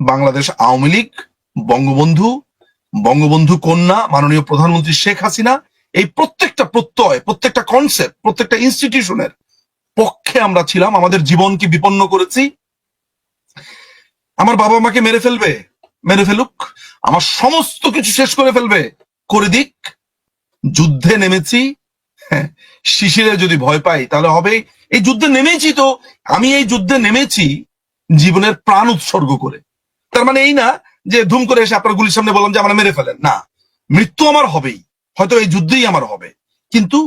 বাংলাদেশ আওয়ামী লীগ বঙ্গবন্ধু বঙ্গবন্ধু কন্যা মাননীয় প্রধানমন্ত্রী শেখ হাসিনা এই প্রত্যেকটা প্রত্যয় প্রত্যেকটা কনসেপ্ট প্রত্যেকটা ইনস্টিটিউশনের পক্ষে আমরা ছিলাম আমাদের জীবনকে বিপন্ন করেছি। আমার বাবা মাকে মেরে ফেলবে মেরে ফেলুক আমার সমস্ত কিছু শেষ করে ফেলবে করে দিক যুদ্ধে নেমেছি হ্যাঁ, শিশিরে যদি ভয় পাই তাহলে হবে এই যুদ্ধে নেমেছি তো আমি এই যুদ্ধে নেমেছি জীবনের প্রাণ উৎসর্গ করে। তার মানে এই না যে ধুম করে এসে আপনার গুলির সামনে বললাম যে আমরা মেরে ফেলেন। না মৃত্যু আমার হবেই। হয়তো এই যুদ্ধেই আমার হবে। কিন্তু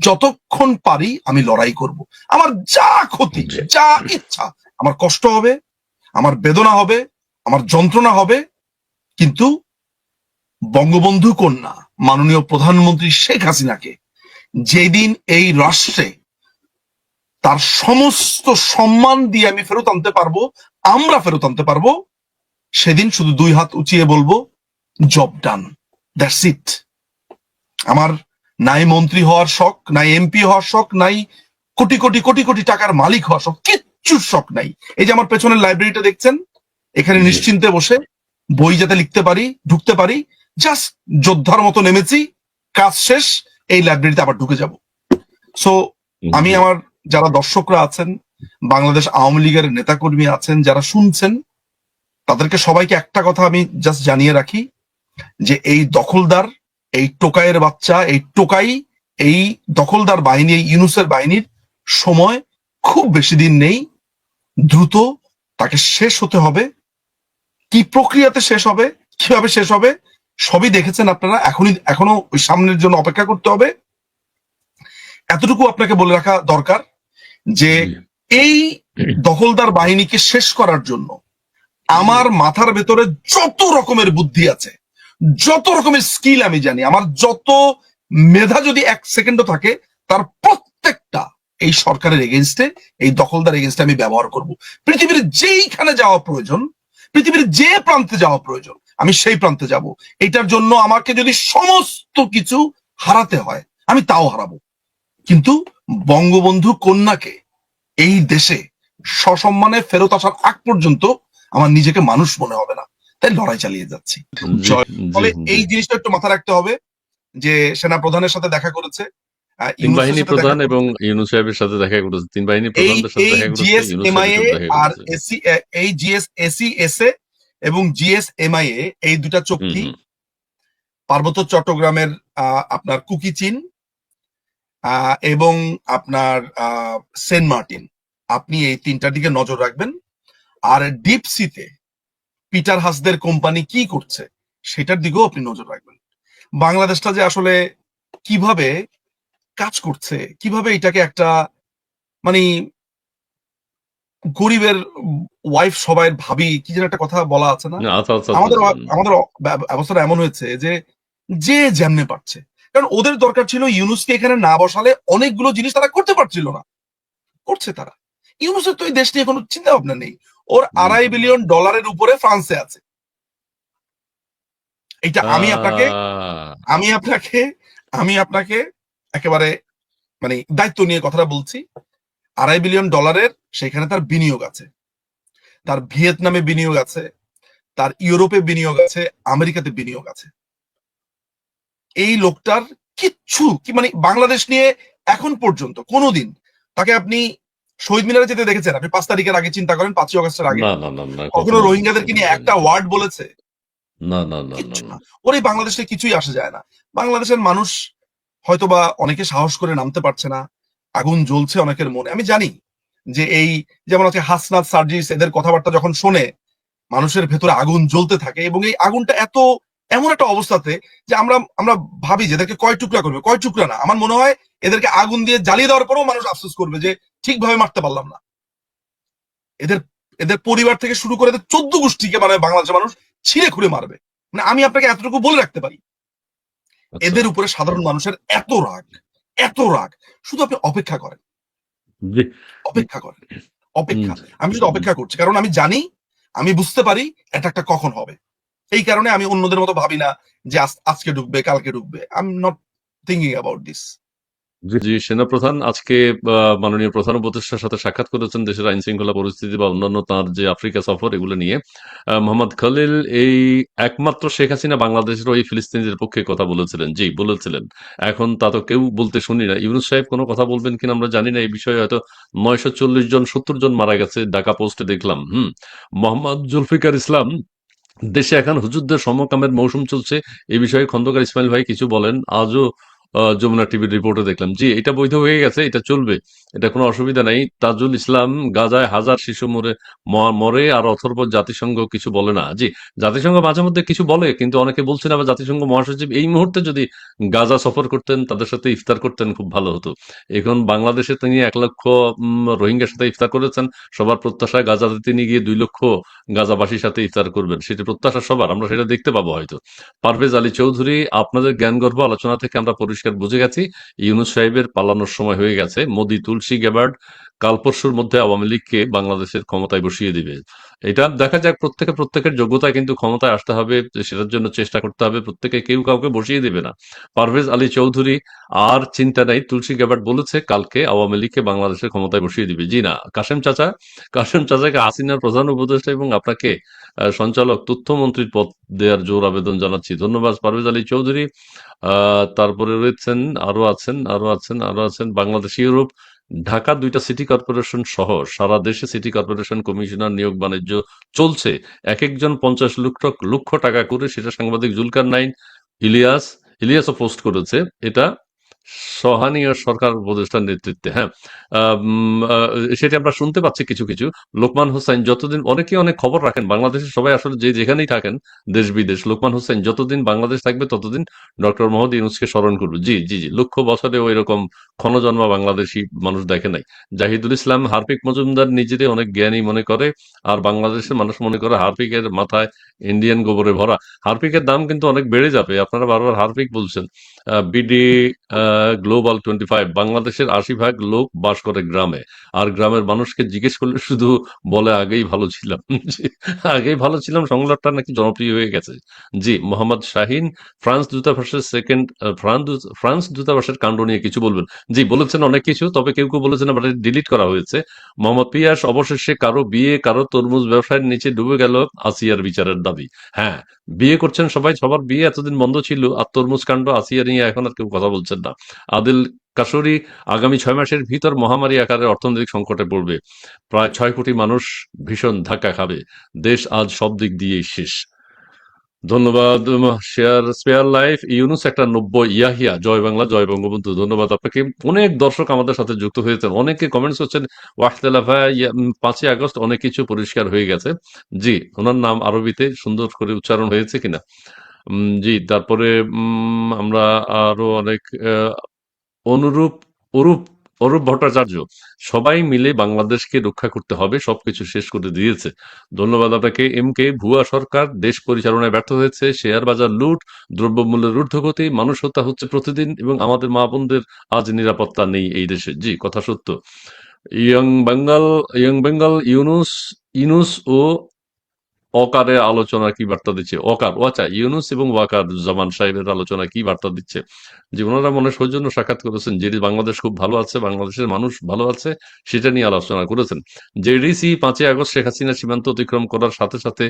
যতক্ষণ পারি আমি লড়াই করব। আমার যা ক্ষতি যা ইচ্ছা আমার কষ্ট হবে আমার বেদনা হবে আমার যন্ত্রণা হবে। কিন্তু বঙ্গবন্ধু কন্যা মাননীয় প্রধানমন্ত্রী শেখ হাসিনাকে যেদিন এই রাষ্ট্রে তার সমস্ত সম্মান দিয়ে আমি ফেরত আনতে পারব আমরা ফেরত আনতে পারব সেদিন শুধু দুই হাত উঁচিয়ে বলব জব ডান দ্যাটস ইট আমার নাই মন্ত্রী হওয়ার শখ নাই এমপি হওয়ার শখ নাই কোটি কোটি কোটি কোটি টাকার মালিক হওয়ার শখ কিচ্ছু শখ নাই। এই যে আমার পেছনের লাইব্রেরিটা দেখছেন এখানে নিশ্চিন্তে বসে বই যাতে লিখতে পারি ঢুকতে পারি জাস্ট যোদ্ধার মতো নেমেছি কাজ শেষ এই লাইব্রেরিতে আবার ঢুকে যাব। সো আমি আমার যারা দর্শকরা আছেন বাংলাদেশ আওয়ামী লীগের নেতাকর্মী আছেন যারা শুনছেন তাদেরকে সবাইকে একটা কথা আমি জাস্ট জানিয়ে রাখি যে এই দখলদার এই টোকাইয়ের বাচ্চা এই টোকাই এই দখলদার বাহিনী এই ইউনুসের বাহিনীর সময় খুব বেশি দিন নেই। দ্রুত তাকে শেষ হতে হবে। কি প্রক্রিয়াতে শেষ হবে কীভাবে শেষ হবে সবই দেখেছেন আপনারা। এখনই এখনও ওই সামনের জন্য অপেক্ষা করতে হবে। এতটুকু আপনাকে বলে রাখা দরকার যে এই দখলদার বাহিনীকে শেষ করার জন্য আমার মাথার ভেতরে যত রকমের বুদ্ধি আছে, যত রকমের স্কিল আমি জানি, আমার যত মেধা যদি এক সেকেন্ডও থাকে, তার প্রত্যেকটা এই সরকারের এগেনস্টে এই দখলদার এগেনস্টে আমি ব্যবহার করব। পৃথিবীর যেইখানে যাওয়া প্রয়োজন, পৃথিবীর যে প্রান্তে যাওয়া প্রয়োজন, আমি সেই প্রান্তে যাব। এটার জন্য আমাকে যদি সমস্ত কিছু হারাতে হয়, আমি তাও হারাবো। কিন্তু বঙ্গবন্ধু কন্যাকে এই দেশে সসম্মানে ফেরত আসার আগ পর্যন্ত আমার নিজেকে মানুষ মনে হবে না। তাই লড়াই চালিয়ে যাচ্ছি। ফলে এই জিনিসটা একটু মাথা রাখতে হবে যে সেনা প্রধানের সাথে দেখা করেছে তিন বাহিনী প্রধান এবং ইউনুস সাহেবের সাথে দেখা করেছে তিন বাহিনী প্রধানদের সাথে দেখা করেছে আর এসি এই জিএস এসি এসএ এবং জিএস এমআইএ এই দুটা চুক্তি পার্বত্য চট্টগ্রামের আহ, আপনার কুকি চীন আহ, এবং আপনার আহ, সেন্ট মার্টিন। আপনি এই তিনটার দিকে নজর রাখবেন। আর ডিপ সিতে পিটার হাসদের কোম্পানি কি করছে সেটার দিকেও আপনি নজর রাখবেন। বাংলাদেশটা যে আসলে কীভাবে কাজ করছে কীভাবে এটাকে একটা মানে গরিবের ওয়াইফ সবাই ভাবি কি যেন একটা কথা বলা আছে না? আচ্ছা আচ্ছা আচ্ছা, আমাদের। আমাদের অবস্থাটা এমন হয়েছে যে যে যেমনে পারছে। কারণ ওদের দরকার ছিল ইউনুসকে এখানে না বসালে অনেকগুলো জিনিস তারা করতে পারছিল না। করছে তারা। ইউনুসের তো এই দেশ নিয়ে কোনো চিন্তা ভাবনা নেই। ওর আড়াই বিলিয়ন ডলারের উপরে ফ্রান্সে আছে। এটা আমি আপনাকে আমি আপনাকে আমি আপনাকে একেবারে মানে দায়িত্ব নিয়ে কথাটা বলছি। আড়াই বিলিয়ন ডলারের সেখানে তার বিনিয়োগ আছে। তার ভিয়েতনামে বিনিয়োগ আছে। তার ইউরোপে বিনিয়োগ আছে। আমেরিকাতে বিনিয়োগ আছে। এই লোকটার কিচ্ছু কি মানে বাংলাদেশ নিয়ে এখন পর্যন্ত কোনোদিন তাকে আপনি শহীদ মিনারে যেতে দেখেছেন? আপনি পাঁচ তারিখের আগে চিন্তা করেন পাঁচই অগস্টের আগে। কখনো রোহিঙ্গাদেরকে নিয়ে একটা ওয়ার্ড বলেছে? না না না ওর বাংলাদেশে কিছুই আসা যায় না। বাংলাদেশের মানুষ হয়তোবা অনেকে সাহস করে নামতে পারছে না। আগুন জ্বলছে অনেকের মনে। আমি জানি যে এই যেমন আছে হাসনাত সার্জিস এদের কথাবার্তা যখন শোনে মানুষের ভেতরে আগুন জ্বলতে থাকে এবং এই আগুনটা এত এমন একটা অবস্থাতে যে আমরা আমরা ভাবি যে এদেরকে কয় টুকরা করবে? কয় টুকরা না? আমার মনে হয় এদেরকে আগুন দিয়ে জ্বালিয়ে দেওয়ার পরেও মানুষ আফসোস করবে যে ঠিকভাবে মারতে পারলাম না। এদের এদের পরিবার থেকে শুরু করে এদের চোদ্দ গোষ্ঠীকে মানে বাংলাদেশের মানুষ ছিঁড়ে খুঁড়ে মারবে। মানে আমি আপনাকে এতটুকু বলে রাখতে পারি। আচ্ছা। এদের উপরে সাধারণ মানুষের এত রাগ এত রাগ। শুধু আপনি অপেক্ষা করেন। অপেক্ষা করেন। অপেক্ষা। আমি শুধু অপেক্ষা করছি। কারণ আমি জানি আমি বুঝতে পারি এটা একটা কখন হবে। এই কারণে আমি অন্যদের মতো ভাবি না যে আজকে ঢুকবে, কালকে ঢুকবে। I am not thinking about this জি, সেনাপ্রধান, আজকে মাননীয় প্রধান উপদেষ্টার সাথে সাক্ষাৎ করেছেন দেশের আইন শৃঙ্খলা পরিস্থিতি বা অন্যান্য তার যে আফ্রিকা সফর, এগুলো নিয়ে। মোহাম্মদ খলিল, এই একমাত্র শেখ হাসিনা বাংলাদেশের ওই ফিলিস্তিনিদের পক্ষে কথা বলেছিলেন। জি, বলেছিলেন। এখন তা তো কেউ বলতে শুনি না। ইউনুস সাহেব কোনো কথা বলবেন কিনা আমরা জানি না, এই বিষয়ে হয়তো নয়শো চল্লিশ জন, সত্তর জন মারা গেছে। ঢাকা পোস্টে দেখলাম, হুম। মোহাম্মদ জুলফিকার ইসলাম দেশে এখন হুজুরদের সমকামের মৌসুম চলছে। এই বিষয়ে খন্দকার ইসমাইল ভাই কিছু বলেন। আজও যমুনা টিভির রিপোর্টে দেখলাম। জি, এটা বৈধ হয়ে গেছে, এটা চলবে। এটা কোনো অসুবিধা নাই। তাজুল ইসলাম, গাজায় হাজার শিশু মরে মরে আর অথর্ব জাতিসংঘ কিছু বলে না। জি, জাতিসংঘ মাঝে মধ্যে কিছু বলে, কিন্তু অনেকে বলছেন আবার জাতিসংঘ মহাসচিব এই মুহূর্তে যদি গাজা সফর করতেন, তাদের সাথে ইফতার করতেন, খুব ভালো হতো। এখন বাংলাদেশে তিনি এক লক্ষ রোহিঙ্গার সাথে ইফতার করেছেন। সবার প্রত্যাশায় গাজাতে তিনি গিয়ে দুই লক্ষ গাজাবাসীর সাথে ইফতার করবেন। সেটি প্রত্যাশা সবার, আমরা সেটা দেখতে পাবো হয়তো। পারভেজ আলী চৌধুরী, আপনাদের জ্ঞানগর্ভ আলোচনা থেকে আমরা পরিষ্কার বুঝে গেছি। ইউনুস সাহেবের পালানোর সময় হয়ে গেছে। মোদি তুলসী গ্যাবার্ড কাল পরশুর মধ্যে আওয়ামী লীগকে বাংলাদেশের ক্ষমতায় বসিয়ে দিবে। এটা দেখা যাক, প্রত্যেকে প্রত্যেকের যোগ্যতায় কিন্তু ক্ষমতায় আসতে হবে, সেটার জন্য চেষ্টা করতে হবে। প্রত্যেকে কেউ কাউকে বসিয়ে দিবে না। পারভেজ আলী চৌধুরী, আর চিন্তা নাই, তুলসী গ্যাবার্ড বলেছে কালকে আওয়ামী লীগকে বাংলাদেশের ক্ষমতায় বসিয়ে দিবে। জি না, কাশেম চাচা, কাশেম চাচাকে হাসিনার প্রধান উপদেষ্টা এবং আপনাকে সঞ্চালক, তথ্যমন্ত্রীর পদ দেওয়ার জোর আবেদন জানাচ্ছি। ধন্যবাদ, পারভেজ আলী চৌধুরী। তারপরে রয়েছেন আরও আছেন আরও আছেন আরও আছেন বাংলাদেশ, ইউরোপ, ঢাকা দুইটা সিটি কর্পোরেশন সহ সারা দেশে সিটি কর্পোরেশন কমিশনার নিয়োগ বাণিজ্য চলছে। এক একজন পঞ্চাশ লক্ষ লক্ষ টাকা করে, সেটা সাংবাদিক জুলকার নাইন, ইলিয়াস, ইলিয়াসও পোস্ট করেছে। এটা সহানীয় সরকার উপদেষ্টার নেতৃত্বে হ্যাঁ। আহ, সেটি আমরা শুনতে পাচ্ছি কিছু কিছু। লোকমান হোসেন যতদিন অনেকে অনেক খবর রাখেন বাংলাদেশের সবাই আসলে যে যেখানেই থাকেন দেশ বিদেশ লোকমান হোসেন যতদিন বাংলাদেশ থাকবে ততদিন ডক্টর মোহাম্মদ ইউনুসকে স্মরণ করব। জি জি জি। লক্ষ বছরেও এরকম ক্ষণজন্মা বাংলাদেশি মানুষ দেখে নাই। জাহিদুল ইসলাম হার্পিক মজুমদার নিজেরই অনেক জ্ঞানী মনে করে আর বাংলাদেশের মানুষ মনে করে হার্পিকের মাথায় ইন্ডিয়ান গোবরে ভরা। হার্পিকের দাম কিন্তু অনেক বেড়ে যাবে। আপনারা বারবার হার্পিক বলছেন। বিডি গ্লোবাল টোয়েন্টি ফাইভ, বাংলাদেশের আশি ভাগ লোক বাস করে গ্রামে। আর গ্রামের মানুষকে জিজ্ঞেস করলে শুধু বলে, আগেই ভালো ছিলাম। আগেই ভালো ছিলাম। সংলাপটা নাকি জনপ্রিয় হয়ে গেছে। জি, মোহাম্মদ শাহিন, ফ্রান্স দূতাবাসের সেকেন্ড ফ্রান্স ফ্রান্স দূতাবাসের কাণ্ড নিয়ে কিছু বলবেন। জি, বলেছেন অনেক কিছু, তবে কেউ কেউ বলেছেন আবার ডিলিট করা হয়েছে। মোহাম্মদ পিয়াস, অবশেষে কারও বিয়ে, কারও তরমুজ ব্যবসায়ের নিচে ডুবে গেল আসিয়ার বিচারের দাবি। হ্যাঁ বিয়ে করছেন সবাই, সবার বিয়ে এতদিন বন্ধ ছিল, আর তরমুজ কাণ্ড, আসিয়া নিয়ে এখন আর কেউ কথা বলছেন না। আদিল কাশরি আগামী ছয় মাসের ভিতর মহামারী আকারে অর্থনৈতিক সংকটে পড়বে। প্রায় ছয় কোটি মানুষ ভীষণ ধাক্কা খাবে। দেশ আজ সব দিক দিয়েই শেষ। ধন্যবাদ শেয়ার স্পেয়ার লাইফ, ইউনুস একটা নব্বই ইয়াহিয়া। জয় বাংলা, জয় বঙ্গবন্ধু। ধন্যবাদ আপনাকে। অনেক দর্শক আমাদের সাথে যুক্ত হয়েছেন। অনেকে কমেন্টস করছেন ওয়াহতেলাফা পাঁচই আগস্ট অনেক কিছু পরিষ্কার হয়ে গেছে। জি, ওনার নাম আরবিতে সুন্দর করে উচ্চারণ হয়েছে কিনা? জি, তারপরে আমরা আরও অনেক অনুরূপ, অরূপ অরূপ ভট্টাচার্য, সবাই মিলে বাংলাদেশকে রক্ষা করতে হবে, সবকিছু শেষ করে দিয়েছে। ধন্যবাদ আপনাকে এম কে ভুয়া সরকার, দেশ পরিচালনায় ব্যর্থ হয়েছে, শেয়ার বাজার লুট, দ্রব্যমূল্যের ঊর্ধ্বগতি, মানুষ হত্যা হচ্ছে প্রতিদিন, এবং আমাদের মা বোনদের আজ নিরাপত্তা নেই এই দেশে। জি, কথা সত্য। ইয়ং বেঙ্গল ইয়ং বেঙ্গল, ইউনুস ইউনুস ও অকারের আলোচনা কি বার্তা দিচ্ছে? অকার ও আচ্ছা ইউনুস এবং ওয়াকার জামান সাহেবের আলোচনা কি বার্তা দিচ্ছে? যে ওনারা মনে সৌজন্য সাক্ষাৎ করেছেন যে বাংলাদেশ খুব ভালো আছে, বাংলাদেশের মানুষ ভালো আছে, সেটা নিয়ে আলোচনা করেছেন। জেডিসি পাঁচই আগস্ট শেখ হাসিনা সীমান্ত অতিক্রম করার সাথে সাথে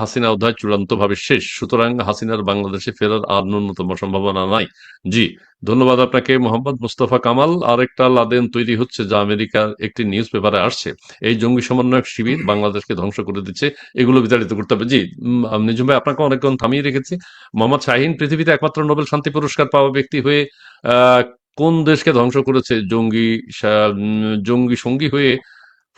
হাসিনা অধ্যায় চূড়ান্ত ভাবে শেষ। সুতরাং হাসিনার বাংলাদেশে ফেরার আর ন্যূনতম সম্ভাবনা নাই। জি, ধন্যবাদ আপনাকে, মোহাম্মদ মুস্তফা কামাল। আরেকটা লাদেন তৈরি হচ্ছে যা আমেরিকার একটি নিউজ পেপারে আসছে। এই জঙ্গি সমন্বয়ক শিবির বাংলাদেশকে ধ্বংস করে দিচ্ছে। এগুলো বিতাড়িত করতে হবে। জি নিজুম ভাই, আপনাকে অনেকক্ষণ থামিয়ে রেখেছি। মোহাম্মদ শাহিন, পৃথিবীতে একমাত্র নোবেল শান্তি পুরস্কার পাওয়া ব্যক্তি হয়ে কোন দেশকে ধ্বংস করেছে? জঙ্গি জঙ্গি সঙ্গী হয়ে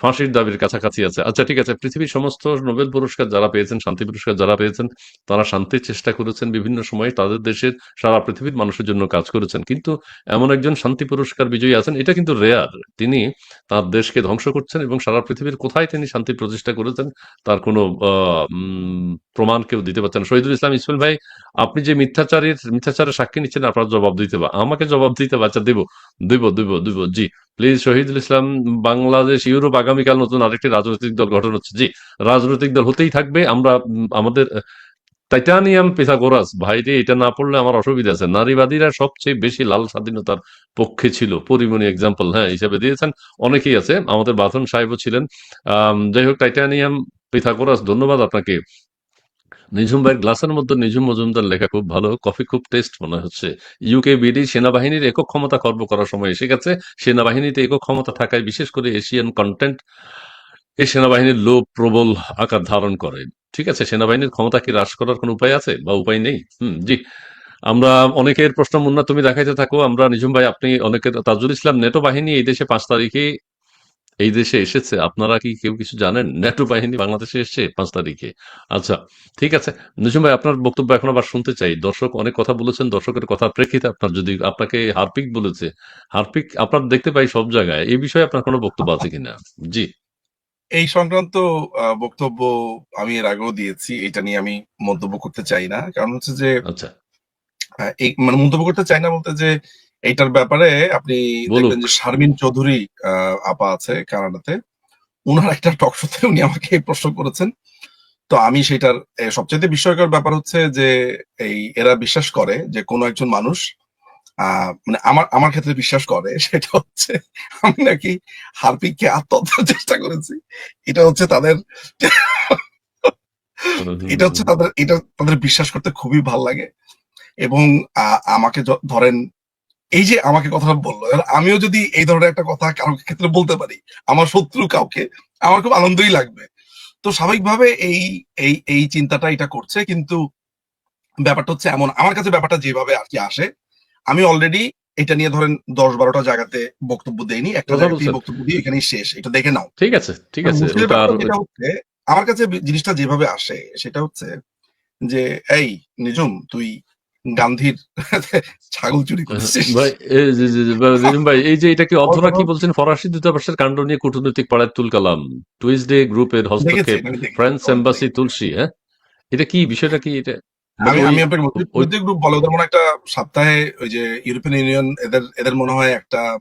ফাঁসির দাবির কাছাকাছি আছে। আচ্ছা ঠিক আছে। পৃথিবীর সমস্ত নোবেল পুরস্কার যারা পেয়েছেন, শান্তি পুরস্কার যারা পেয়েছেন, তারা শান্তির চেষ্টা করেছেন বিভিন্ন সময়। তাদের দেশের সারা পৃথিবীর মানুষের জন্য কাজ করেছেন। কিন্তু এমন একজন শান্তি পুরস্কার বিজয়ী আছেন, এটা কিন্তু রেয়ার। তিনি তার দেশকে ধ্বংস করছেন এবং সারা পৃথিবীর কোথায় তিনি শান্তি প্রতিষ্ঠা করেছেন, তার কোনো প্রমাণ কেউ দিতে পারছেন শহীদুল ইসলাম, ইসমাইল ভাই, আপনি যে মিথ্যাচারের মিথ্যাচারের সাক্ষী নিচ্ছেন, আপনার জবাব দিতে হবে আমাকে জবাব দিতে বাচ্চা দেব। দিব দিব দিব, জি। প্লিজ, শহীদুল ইসলাম, বাংলাদেশ, ইউরোপ আগামীকাল নতুন আরেকটি রাজনৈতিক দল গঠন হচ্ছে। জি, রাজনৈতিক দল হতেই থাকবে। আমরা আমাদের টাইটানিয়াম পিথাগোরাস ভাইরে এটা না পড়লে আমার অসুবিধা আছে। নারীবাদীরা সবচেয়ে বেশি লাল স্বাধীনতার পক্ষে ছিল। পরিমণি এক্সাম্পল হ্যাঁ হিসেবে দিয়েছেন। অনেকেই আছে। আমাদের বাথন সাহেবও ছিলেন। আহ যাই হোক, টাইটানিয়াম পিথাগোরাস, ধন্যবাদ আপনাকে। নিঝুম ভাইয়ের গ্লাসের মধ্যে নিঝুম মজুমদার লেখা খুব ভালো, কফি খুব টেস্ট মনে হচ্ছে। ইউকে বিডি সেনাবাহিনীর একক ক্ষমতা খর্ব করার সময় এসে গেছে। সেনাবাহিনীতে একক ক্ষমতা থাকায় বিশেষ করে এশিয়ান কন্টেন্ট এই সেনাবাহিনীর লোভ প্রবল আকার ধারণ করে। ঠিক আছে, সেনাবাহিনীর ক্ষমতা কি হ্রাস করার কোনো উপায় আছে? বা উপায় নেই? হুম, জি। আমরা অনেকের প্রশ্ন মুন্না, তুমি দেখাইতে থাকো। আমরা নিঝুম ভাই, আপনি অনেকের, তাজুল ইসলাম, নেটো বাহিনী এই দেশে পাঁচ তারিখে এই দেশে এসেছে আপনারা কি কেউ কিছু জানেন? নেটো বাহিনী বাংলাদেশে এসেছে পাঁচ তারিখে। আচ্ছা ঠিক আছে। নিঝুম ভাই আপনার বক্তব্য এখন আবার শুনতে চাই। দর্শক অনেক কথা বলেছেন দর্শকের কথা প্রেক্ষিতে আপনার যদি আপনাকে হারপিক বলেছে হারপিক আপনার দেখতে পাই সব জায়গায়। এই বিষয়ে আপনার কোনো বক্তব্য আছে কিনা? জি। এই সংক্রান্ত বক্তব্য আমি এর আগেও দিয়েছি। এটা নিয়ে আমি মন্তব্য করতে চাই না। কারণ হচ্ছে যে আচ্ছা। এই মানে মন্তব্য করতে চাই না বলতে যে এইটার ব্যাপারে আপনি। দেখবেন যে শারমিন চৌধুরী আপা আছে কানাডাতে। উনার একটা টক শোতে উনি আমাকে এই প্রশ্ন করেছেন। তো আমি সেটার সবচেয়ে বিস্ময়কর ব্যাপার হচ্ছে যে এই এরা বিশ্বাস করে যে কোনো একজন মানুষ মানে আমার আমার ক্ষেত্রে বিশ্বাস করে সেটা হচ্ছে আমি নাকি হারপিককে আত্মহত্যার চেষ্টা করেছি। এটা হচ্ছে তাদের এটা হচ্ছে তাদের এটা তাদের বিশ্বাস করতে খুবই ভালো লাগে। এবং আহ, আমাকে ধরেন এই যে আমাকে কথাটা বলল আমিও যদি এই ধরনের একটা কথা কারোর ক্ষেত্রে বলতে পারি আমার শত্রু কাউকে আমার খুব আনন্দই লাগবে। তো স্বাভাবিকভাবে এই এই এই চিন্তাটা এটা করছে কিন্তু ব্যাপারটা হচ্ছে এমন আমার কাছে ব্যাপারটা যেভাবে আর কি আসে আমি অলরেডি এটা নিয়ে ধরেন দশ বারোটা জায়গাতে বক্তব্য দেইনি একটা কথা জায়গাতেই বক্তব্য দিয়ে এখানেই শেষ এটা দেখে নাও। ঠিক আছে ঠিক আছে যেটা হচ্ছে আমার কাছে জিনিসটা যেভাবে আসে সেটা হচ্ছে যে এই নিজুম তুই গান্ধীর ছাগল চুরি করছিস ভাই এই যে- যে- যে- বা- রিজম ভাই এই যে এটা কি অথরা কি বলছেন? ফরাসি দূতাবাসের কাণ্ড নিয়ে কূটনৈতিক পাড়ায় তুল কালাম। টুইসডে গ্রুপের হস্তক্ষেপ। ফ্রান্স এম্বাসি তুলসি হ্যাঁ? এটা কি বিষয়টা কি এটা? আমি আমি আপনাকে বলছি প্রত্যেক গ্রুপ বলে ওদের মনে একটা সপ্তাহে ওই যে ইউরোপিয়ান ইউনিয়ন এদের এদের মনে হয় একটা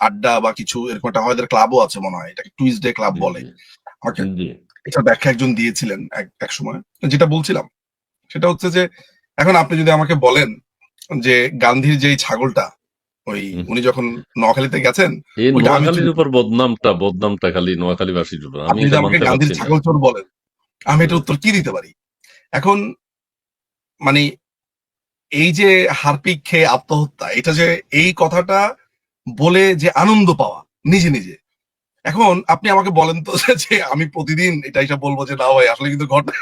আড্ডা বা কিছু এরকম একটা হয় এদের ক্লাবও আছে মনে হয় এটাকে টুইসডে ক্লাব বলে। আমাকে এটা ব্যাখ্যা একজন দিয়েছিলেন এক সময়। যেটা বলছিলাম সেটা হচ্ছে যে এখন আপনি যদি আমাকে বলেন যে গান্ধীর যেই ছাগলটা ওই উনি যখন নোয়াখালীতে গেছেন নোয়াখালীর উপর বদনামটা বদনামটা খালি নোয়াখালীবাসীর উপর। আপনি যদি আমাকে গান্ধীর ছাগল চোর বলেন আমি এটা উত্তর কি দিতে পারি? এখন মানে এই যে হারপিক খেয়ে আত্মহত্যা এটা যে এই কথাটা বলে যে আনন্দ পাওয়া নিজে নিজে। এখন আপনি আমাকে বলেন তো যে আমি প্রতিদিন এটা এটা বলব যে না ভাই আসলে কিন্তু ঘটনা।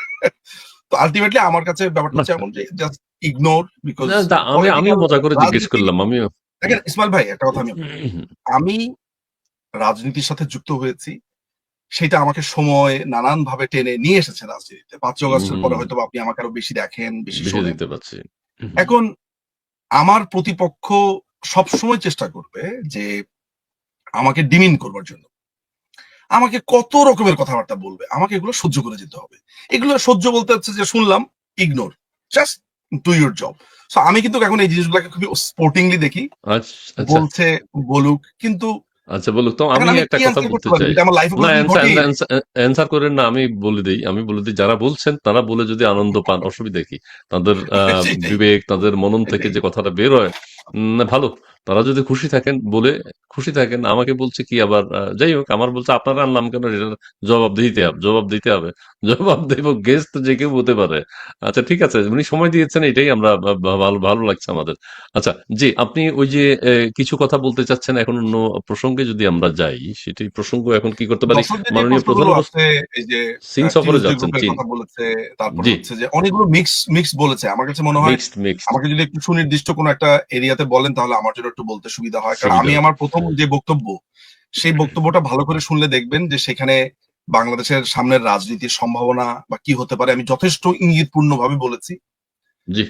তো আলটিমেটলি আমার কাছে ব্যাপারটা হচ্ছে এমন যে জাস্ট ইগনোর বিকজ তা আমি মজা করে জিজ্ঞেস করলাম আমিও। দেখেন ইসমাইল ভাই একটা কথা আমি আমি রাজনীতির সাথে যুক্ত হয়েছি সেটা আমাকে সময় নানান ভাবে টেনে নিয়ে এসেছে রাজনীতিতে। পাঁচই অগস্টের পরে হয়তো আপনি আমাকে আরও বেশি দেখেন বেশি। পাচ্ছি। এখন আমার প্রতিপক্ষ সবসময় চেষ্টা করবে যে আমাকে ডিমিন করবার জন্য। আমাকে কত রকমের কথাবার্তা বলবে? আমাকে এগুলো সহ্য করে যেতে হবে। এগুলো সহ্য বলতে হচ্ছে যে শুনলাম ignore just do your job so আমি কিন্তু এখন এই জিনিসগুলোকে খুবই স্পোর্টিংলি দেখি। আচ্ছা আচ্ছা। বলছে বলুক কিন্তু আচ্ছা বলুক। তো আমি একটা কথা বলতে চাই। অ্যান্সার করেন না আমি বলে দিই। আমি বলে দিই যারা বলছেন তারা বলে যদি আনন্দ পান অসুবিধা কি? তাদের আহ, বিবেক তাদের মনন থেকে যে কথাটা বের হয় উম, ভালো। তারা যদি খুশি থাকেন বলে খুশি থাকেন আমাকে বলছে কি আবার যাই হোক আমার বলছে আপনারা আনলাম কেন জবাব দিতে হবে জবাব দিতে হবে জবাব দেব গেস্ট যে কেউ হতে পারে। আচ্ছা ঠিক আছে উনি সময় দিয়েছেন এটাই আমরা ভালো ভালো লাগছে আমাদের। আচ্ছা জি আপনি ওই যে কিছু কথা বলতে চাচ্ছেন এখন অন্য প্রসঙ্গে যদি আমরা যাই সেটি প্রসঙ্গ এখন কি করতে পারি? মাননীয় প্রধান এই যে চীন সফরে যাচ্ছেন group চীন বলেছে তারপর জি। হচ্ছে যে অনেকগুলো মিক্স মিক্স বলেছে। আমার কাছে মনে হয় আমাকে যদি একটু সুনির্দিষ্ট কোনো একটা এরিয়াতে বলেন তাহলে আমার জন্য একটু বলতে সুবিধা হয়। কারণ আমি আমার প্রথম যে বক্তব্য সেই বক্তব্যটা ভালো করে শুনলে দেখবেন যে সেখানে বাংলাদেশের সামনের রাজনীতির সম্ভাবনা বা কি হতে পারে আমি যথেষ্ট ইঙ্গিতপূর্ণ ভাবে বলেছি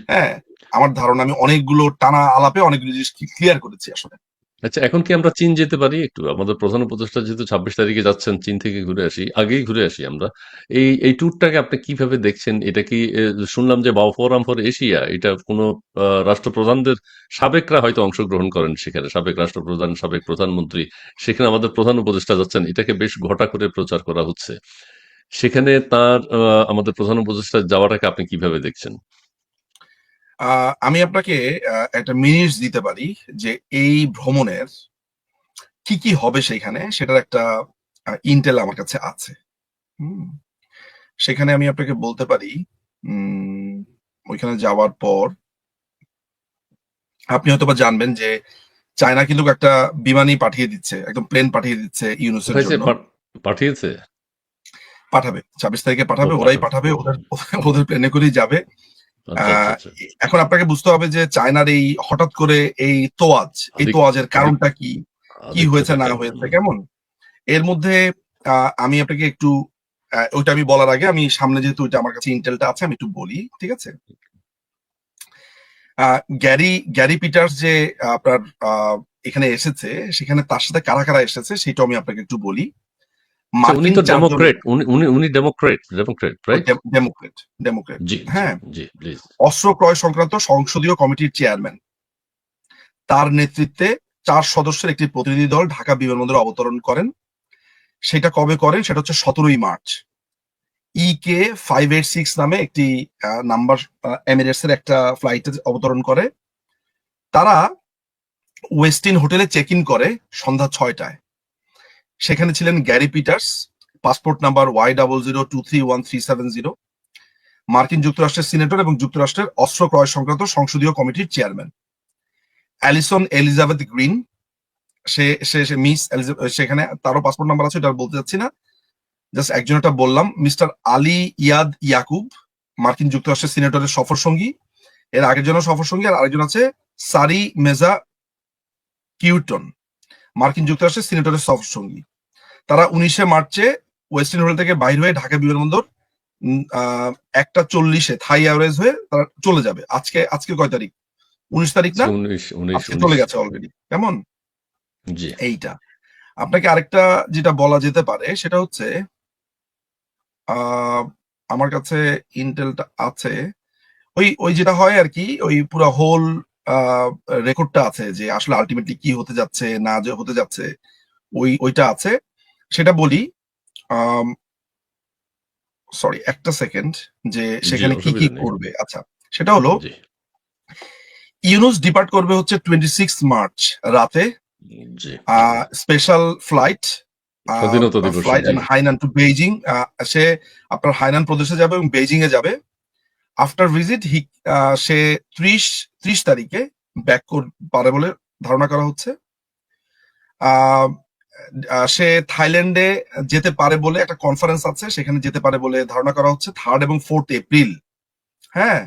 হ্যাঁ আমার ধারণা আমি অনেকগুলো টানা আলাপে অনেকগুলো জিনিস ক্লিয়ার করেছি আসলে। আচ্ছা এখন কি আমরা চীন যেতে পারি? একটু আমাদের প্রধান উপদেষ্টা যেহেতু ছাব্বিশ তারিখে যাচ্ছেন, চীন থেকে ঘুরে আসি, আগেই ঘুরে আসি আমরা। এই এই ট্যুরটাকে আপনি কীভাবে দেখছেন? এটা কি শুনলাম যে বাও ফোরাম ফর এশিয়া, এটা কোনো রাষ্ট্রপ্রধানদের সাবেকরা হয়তো অংশগ্রহণ করেন সেখানে, সাবেক রাষ্ট্রপ্রধান, সাবেক প্রধানমন্ত্রী, সেখানে আমাদের প্রধান উপদেষ্টা যাচ্ছেন, এটাকে বেশ ঘটা করে প্রচার করা হচ্ছে। সেখানে তার আমাদের প্রধান উপদেষ্টা যাওয়াটাকে আপনি কীভাবে দেখছেন? আমি আপনাকে আহ, একটা মিনিটস দিতে পারি যে এই ভ্রমণের কি কি হবে সেখানে সেটার একটা ইন্টেল আমার কাছে আছে। সেখানে আমি আপনাকে বলতে পারি ওইখানে যাওয়ার পর আপনি হয়তোবা জানবেন যে চায়না কিন্তু একটা বিমানই পাঠিয়ে দিচ্ছে একদম প্লেন পাঠিয়ে দিচ্ছে ইউনুসের জন্য পাঠিয়েছে পাঠাবে ছাব্বিশ তারিখে পাঠাবে ওরাই পাঠাবে। পাঠাবে ওদের ওদের প্লেনে করেই যাবে আচ্ছা আচ্ছা আচ্ছা। এখন আপনাকে বুঝতে হবে যে চায়নার এই হঠাৎ করে এই তোয়াজ এই তোয়াজের কারণটা কি? কি হয়েছে না হয়েছে কেমন? এর মধ্যে আমি আপনাকে একটু ওইটা আমি বলার আগে আমি সামনে যেহেতু ওইটা আমার কাছে ইন্টেলটা আছে আমি একটু বলি ঠিক আছে? আহ, গ্যারি গ্যারি পিটার্স যে আপনার আহ, এখানে এসেছে সেখানে তার সাথে কারা কারা এসেছে সেটা আমি আপনাকে একটু বলি। উনি তো ডেমোক্রেট উনি উনি উনি Democrat Democrat right Democrat Democrat জি হ্যাঁ। জি প্লিজ অস্ত্র ক্রয় সংক্রান্ত সংসদীয় কমিটির চেয়ারম্যান তার নেতৃত্বে চার সদস্যের একটি প্রতিনিধি দল ঢাকা বিমানবন্দরে অবতরণ করেন। সেটা কবে করেন? সেটা হচ্ছে সতেরোই March. E K five eight six নামে একটি নাম্বার এমিরেটস এর একটা ফ্লাইটে অবতরণ করে। তারা ওয়েস্টিন হোটেলে চেক ইন করে সন্ধ্যা ছয়টায়। সেখানে ছিলেন Gary Peters, passport number Y double zero two three one three seven zero, মার্কিন যুক্তরাষ্ট্রের সিনেটর এবং যুক্তরাষ্ট্রের অস্ত্র ক্রয় সংক্রান্ত সংসদীয় কমিটির চেয়ারম্যান। অ্যালিসন এলিজাবেথ গ্রিন, সে সে মিস সেখানে তারও পাসপোর্ট নাম্বার আছে, এটা বলতে যাচ্ছি না। জাস্ট একজন বললাম, মিস্টার আলী ইয়াদ ইয়াকুব, মার্কিন যুক্তরাষ্ট্রের সিনেটরের সফর সঙ্গী। এর আগের জন্য সফর সঙ্গী, আর আরেকজন আছে সারি মেজা কিউটন। মার্কিন যুক্তরাষ্ট্রের সিনেটরের সফর সঙ্গী। তারা উনিশে মার্চে ওয়েস্টার্ন হোটেল থেকে বাইর হয়ে ঢাকা বিমানবন্দর একটা চল্লিশে থাই এয়ারওয়েজ হয়ে তারা চলে যাবে। আজকে আজকে কয় তারিখ? উনিশ তারিখ না? চলে গেছে অলরেডি কেমন? এইটা। আপনাকে আরেকটা যেটা বলা যেতে পারে সেটা হচ্ছে আহ, আমার কাছে ইন্টেলটা আছে। ওই ওই যেটা হয় আর কি ওই পুরো হোল রেকর্ডটা আছে যে আসলে আলটিমেটলি কি হতে যাচ্ছে না যে হতে যাচ্ছে ওই ওইটা আছে। সেটা বলি সরি একটা সেকেন্ড যে সেখানে কি কি করবে। আচ্ছা সেটা হলো ইউনুস ডিপার্ট করবে হচ্ছে টোয়েন্টি সিক্স মার্চ রাতে special flight flight Hainan to Beijing সে আপনার হাইনান প্রদেশে যাবে এবং বেইজিং এ যাবে। আফটার ভিজিট হি সে ত্রিশ ত্রিশ তারিখে ব্যাক পারে বলে ধারণা করা হচ্ছে। সে থাইল্যান্ডে যেতে পারে বলে একটা কনফারেন্স আছে, সেখানে যেতে পারে বলে ধারণা করা হচ্ছে থার্ড এবং ফোর্থ এপ্রিল হ্যাঁ?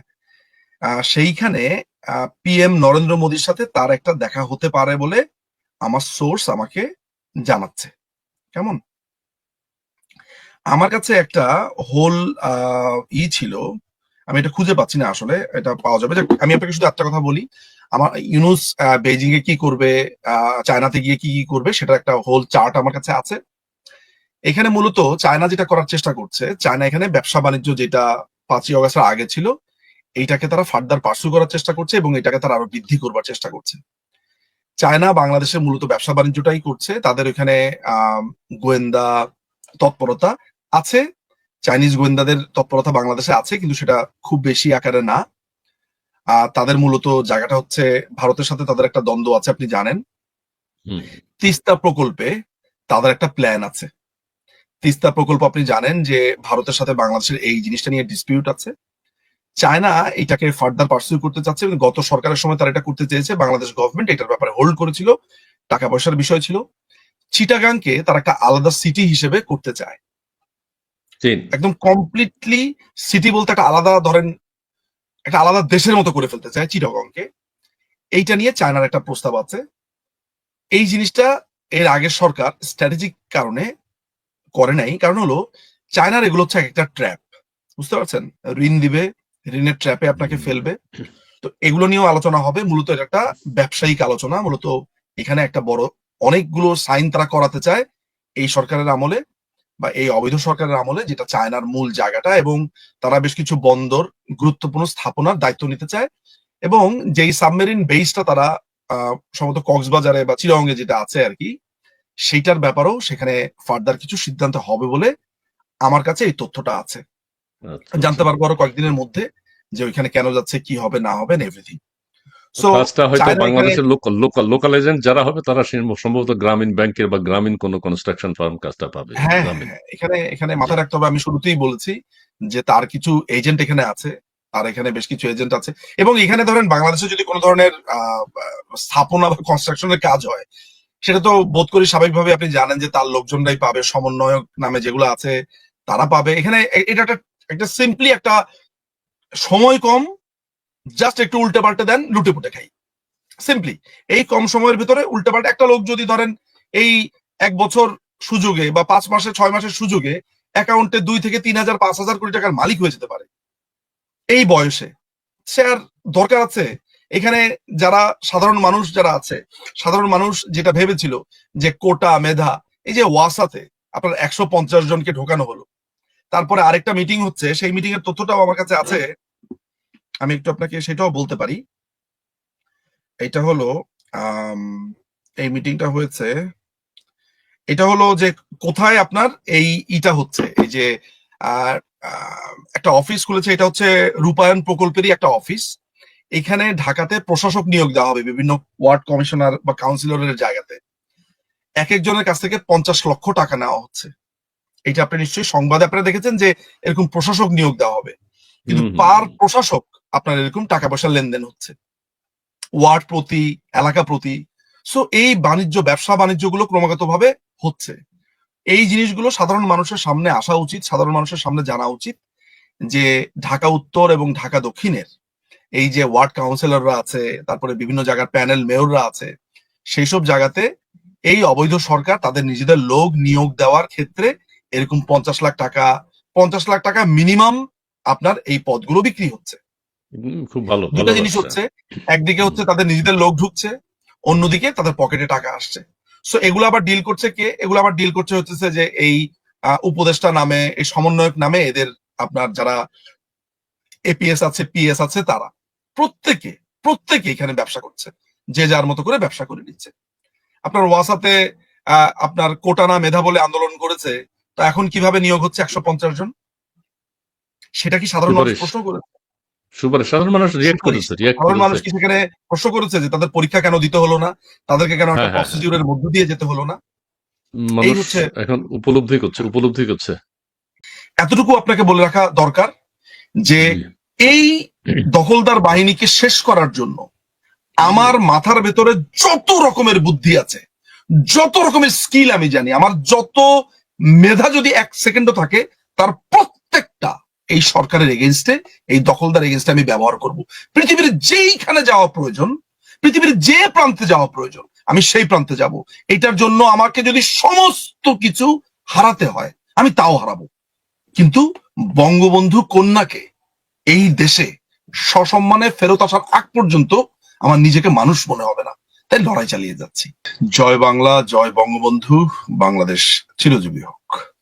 সেইখানে পিএম নরেন্দ্র মোদীর সাথে তার একটা দেখা হতে পারে বলে আমার সোর্স আমাকে জানাচ্ছে। কেমন? আমার কাছে একটা হোল ই ছিল আমি এটা খুঁজে পাচ্ছি না আসলে এটা পাওয়া যাবে। আমি আপনাকে শুধু একটা কথা বলি। আমার ইউনুস বেজিং এ কি করবে চায়নাতে গিয়ে কি কি করবে সেটা একটা হোল চার্ট আমার কাছে আছে। এখানে মূলত চায়না যেটা করার চেষ্টা করছে চায়না এখানে ব্যবসা বাণিজ্য যেটা পাঁচই অগস্টের আগে ছিল এইটাকে তারা ফার্দার পার্সু করার চেষ্টা করছে এবং এটাকে তারা আরও বৃদ্ধি করবার চেষ্টা করছে। চায়না বাংলাদেশে মূলত ব্যবসা বাণিজ্যটাই করছে তাদের আম, গোয়েন্দা তৎপরতা আছে। চাইনিজ গোয়েন্দাদের তৎপরতা বাংলাদেশে আছে কিন্তু সেটা খুব বেশি আকারে না। তাদের মূলত জায়গাটা হচ্ছে ভারতের সাথে তাদের একটা দ্বন্দ্ব আছে আপনি জানেন। তিস্তা প্রকল্পে তাদের একটা প্ল্যান আছে। তিস্তা প্রকল্প আপনি জানেন যে ভারতের সাথে বাংলাদেশের এই জিনিসটা নিয়ে ডিসপিউট আছে। চায়না এটাকে ফার্দার পার্সিউ করতে চাচ্ছে এবং গত সরকারের সময় তারা এটা করতে চেয়েছে বাংলাদেশ গভর্নমেন্ট এটার ব্যাপারে হোল্ড করেছিল টাকা পয়সার বিষয় ছিল। চিটাগাংকে তারা একটা আলাদা সিটি হিসেবে করতে চায়। একদম কমপ্লিটলি সিটি বলতে একটা আলাদা, ধরেন একটা আলাদা দেশের মতো করে ফেলতে চায় চিটাগংকে। এইটা নিয়ে চায়নার একটা প্রস্তাব আছে। এই জিনিসটা এর আগের সরকার স্ট্র্যাটেজিক কারণে করে নাই। কারণ হলো, চায়নার এগুলো হচ্ছে একটা ট্র্যাপ বুঝতে পারছেন? ঋণ দিবে, ঋণের ট্র্যাপে আপনাকে ফেলবে। তো এগুলো নিয়েও আলোচনা হবে। মূলত এটা একটা ব্যবসায়িক আলোচনা। মূলত এখানে একটা বড় অনেকগুলো সাইন তারা করাতে চায় এই সরকারের আমলে। বা এই অবৈধ সরকারের আমলে যেটা চায়নার মূল জায়গাটা এবং তারা বেশ কিছু বন্দর গুরুত্বপূর্ণ স্থাপনার দায়িত্ব নিতে চায় এবং যেই সাবমেরিন বেসটা তারা আহ, সম্ভবত কক্সবাজারে বা চিরঙ্গে যেটা আছে আর কি সেইটার ব্যাপারেও সেখানে ফার্দার কিছু সিদ্ধান্ত হবে বলে আমার কাছে এই তথ্যটা আছে। আচ্ছা, জানতে পারব আরও কয়েকদিনের মধ্যে যে ওইখানে কেন যাচ্ছে কি হবে না হবে এভরিথিং কাজটা হয়তো বাংলাদেশের লোকাল লোকাল লোকাল এজেন্ট যারা হবে তারা সম্ভবত গ্রামীণ ব্যাংকের বা গ্রামীণ কোনো কনস্ট্রাকশন ফার্ম কাজটা পাবে হ্যাঁ হ্যাঁ, এখানে এখানে মাথায় রাখতে হবে আমি শুরুতেই বলেছি যে তার কিছু এজেন্ট এখানে আছে তার এখানে বেশ কিছু এজেন্ট আছে। এবং এখানে ধরেন বাংলাদেশে যদি কোনো ধরনের স্থাপনা বা কনস্ট্রাকশনের কাজ হয় সেটা তো বোধ করি স্বাভাবিকভাবে আপনি জানেন যে তার লোকজনরাই পাবে সমন্বয়ক নামে যেগুলো আছে তারা পাবে। এখানে এটা একটা একটা সিম্পলি একটা সময় কম জাস্ট একটু উল্টে পাল্টে দেন, লুটে পুটে খাই। সিম্পলি এই কম সময়ের ভিতরে উল্টে পাল্টে একটা লোক যদি ধরেন এই এক বছর সুযোগে বা পাঁচ মাসে, ছয় মাসের সুযোগে অ্যাকাউন্টে দুই থেকে তিন হাজার, পাঁচ হাজার কোটি টাকার মালিক হয়ে যেতে পারে। এই বয়সে সে আর দরকার আছে? এখানে যারা সাধারণ মানুষ যারা আছে, সাধারণ মানুষ যেটা ভেবেছিল যে কোটা, মেধা, এই যে ওয়াসাতে আপনার একশো পঞ্চাশ জনকে ঢোকানো হলো। তারপরে আরেকটা মিটিং হচ্ছে, সেই মিটিং এর তথ্যটাও আমার কাছে আছে। আমি একটু আপনাকে সেটাও বলতে পারি। এটা হলো এই মিটিংটা হয়েছে এটা হলো যে কোথায় আপনার এই ইটা হচ্ছে এই যে একটা অফিস খুলেছে এটা হচ্ছে রূপায়ণ প্রকল্পেরই একটা অফিস। এখানে ঢাকাতে প্রশাসক নিয়োগ দেওয়া হবে বিভিন্ন ওয়ার্ড কমিশনার বা কাউন্সিলরের জায়গাতে। এক একজনের কাছ থেকে পঞ্চাশ লক্ষ টাকা নেওয়া হচ্ছে। এটা আপনি নিশ্চয়ই সংবাদে আপনারা দেখেছেন যে এরকম প্রশাসক নিয়োগ দেওয়া হবে। কিন্তু পার প্রশাসক আপনার এরকম টাকা পয়সার লেনদেন হচ্ছে। ওয়ার্ড প্রতি, এলাকা প্রতি। সো এই বাণিজ্য, ব্যবসা বাণিজ্যগুলো ক্রমাগত ভাবে হচ্ছে। এই জিনিসগুলো সাধারণ মানুষের সামনে আসা উচিত, সাধারণ মানুষের সামনে জানা উচিত যে ঢাকা উত্তর এবং ঢাকা দক্ষিণের এই যে ওয়ার্ড কাউন্সিলররা আছে, তারপরে বিভিন্ন জায়গার প্যানেল মেয়ররা আছে সেই সব জায়গাতে এই অবৈধ সরকার তাদের নিজেদের লোক নিয়োগ দেওয়ার ক্ষেত্রে এরকম পঞ্চাশ লাখ টাকা, পঞ্চাশ লাখ টাকা মিনিমাম আপনার এই পদগুলো বিক্রি হচ্ছে। খুব ভালো দুটা জিনিস হচ্ছে। একদিকে হচ্ছে তাদের নিজেদের লোক ঢুকছে অন্যদিকে তাদের পকেটে টাকা আসছে। সো এগুলো আবার ডিল করছে কে? এগুলো আবার ডিল করছে হচ্ছে যে এই উপদেষ্টা নামে এই সমন্বয়ক নামে এদের আপনার যারা এপিএস আছে পিএস আছে তারা প্রত্যেকে প্রত্যেকে এখানে ব্যবসা করছে যে যার মতো করে ব্যবসা করে নিচ্ছে। আপনার ওয়াসাতে আহ, আপনার কোটানা মেধা বলে আন্দোলন করেছে তো এখন কীভাবে নিয়োগ হচ্ছে একশো পঞ্চাশ জন? সেটা কি সাধারণ মানুষ প্রশ্ন করে সুপারিশ সাধারণ মানুষ রিয়েক্ট। করেছে সাধারণ মানুষ কি সেখানে প্রশ্ন করেছে যে তাদের পরীক্ষা কেন দিতে হলো না? তাদেরকে কেন একটা হ্যাঁ, হ্যাঁ, প্রসিডিউরের মধ্য দিয়ে যেতে হলো না? মানুষ এখন উপলব্ধি করছে উপলব্ধি করছে। এতটুকু আপনাকে বলে রাখা দরকার যে এই দখলদার বাহিনীকে শেষ করার জন্য আমার মাথার ভেতরে যত রকমের বুদ্ধি আছে যত রকমের স্কিল আমি জানি আমার যত মেধা যদি এক সেকেন্ডও থাকে তার প্রত্যেকটা এই সরকারের এগেনস্টে এই দখলদার এগেনস্টে আমি ব্যবহার করব। পৃথিবীর যেইখানে যাওয়া প্রয়োজন, পৃথিবীর যে প্রান্তে যাওয়া প্রয়োজন, আমি সেই প্রান্তে যাব। এটার জন্য আমাকে যদি সমস্ত কিছু হারাতে হয়, আমি তাও হারাবো। কিন্তু বঙ্গবন্ধু কন্যাকে এই দেশে সসম্মানে ফেরত আসার আগ পর্যন্ত আমার নিজেকে মানুষ মনে হবে না। তাই লড়াই চালিয়ে যাচ্ছি। জয় বাংলা, জয় বঙ্গবন্ধু, বাংলাদেশ চিরজীবী হোক।